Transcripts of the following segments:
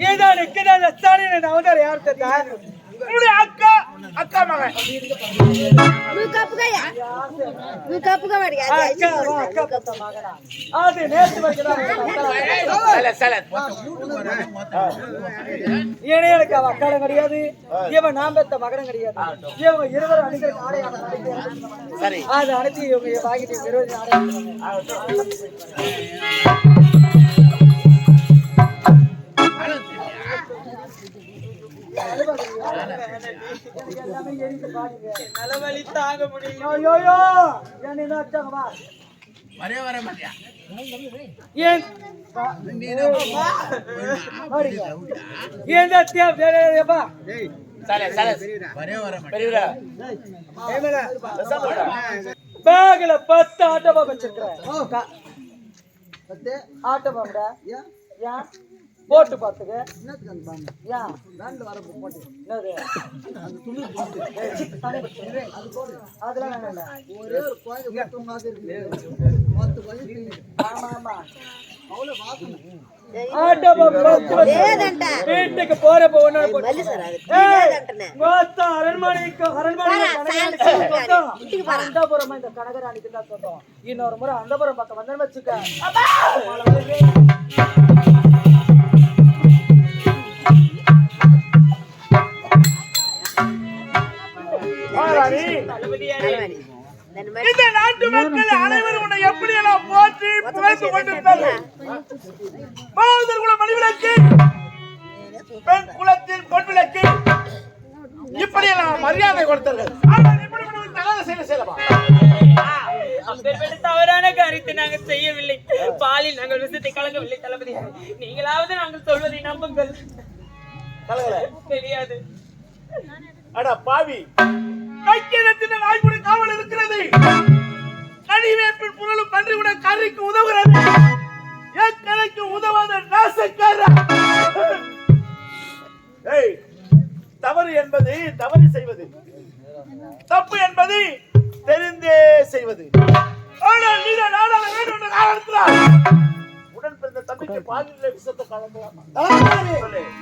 ஏதாவது நிக்கிறான் ஸ்டாலின் அவதார் யார் தந்தா உங்களுடைய அக்கா அக்கா மகன். அது நேற்று இணையனுக்கு அவ அக்காடம் கிடையாது. இவன் நாம் பெத்த மகனும் கிடையாது. இவன் இருவரும் அணிகிற ஆடையாக அது அனைத்து இவங்க வாங்கிட்டு இருபது ஆடையாக தலைவலி தாங்க முடியல வரே வர மாட்டியா ஏன் பேக்ல பத்து ஆட்டோ பாம்பு வச்சிருக்கிறேன் ஆட்டோ பாம்புடா ஏன் போட்டு பார்த்துக்க ஏன் அதெல்லாம் வீட்டுக்கு போறப்ப அரண்மனைக்கு அரண்மனை இந்த கனகராணிக்கு சொன்னோம் இன்னொரு முறை அந்தபுரம் பக்கம் வந்தேன்னு வச்சுக்க. இந்த நாட்டு மக்கள் அனைவரும் உன்னை எப்படி எல்லாம் போற்றி புகழ்ந்து கொண்டிருந்தார்கள் குல மணிவிளக்கு பெண் குலத்தில் பொன் விளக்கு. இப்படி எல்லாம் மரியாதை கொடுத்தார்கள் ஆனால் இப்படி ஒரு தகாத செயலை செய்யலாமா அப்பேற்பட்ட தவறான காரியத்தை நாங்கள் செய்யவில்லை. பாலில் நாங்கள் விஷத்தை கலங்கவில்லை தளபதி. நீங்களாவது நாங்கள் சொல்வதை நம்புங்கள். தெரியாது. அட பாவி. கைக்கிடத்தின நாய்க்குடி காவல் இருக்கிறது. கனிவேப்பின் புரளும் பன்றி விட கறிக்கு உதவுகிறது. என் கரைக்கு உதவாத நாசக்கார ஏய் தவறு என்பது தவறு செய்வது. தப்பு என்பது தெரிந்தே செய்வது. ஆனால் நீ நாடாள வேண்டும் என்ற காரணத்தினால்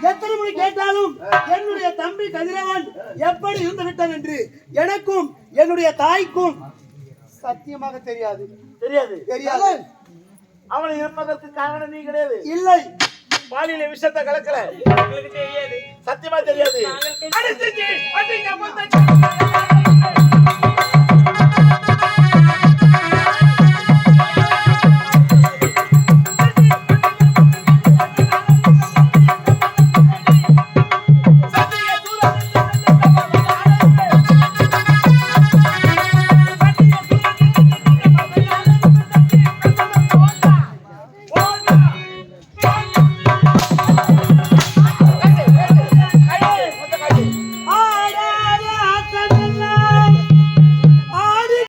எத்தனை முறை கேட்டாலும் என்னுடைய தம்பி கதிரவன் எப்படி இருந்து விட்டான் என்று எனக்கும் என்னுடைய தாய்க்கும் சத்தியமாக தெரியாது. தெரியாது. தெரியாது. அவன் இருப்பதற்கு காரணம் நீ கிடையாது. இல்லை. பாலியல விஷயத்தை கலக்கல. சத்தியமா தெரியாது.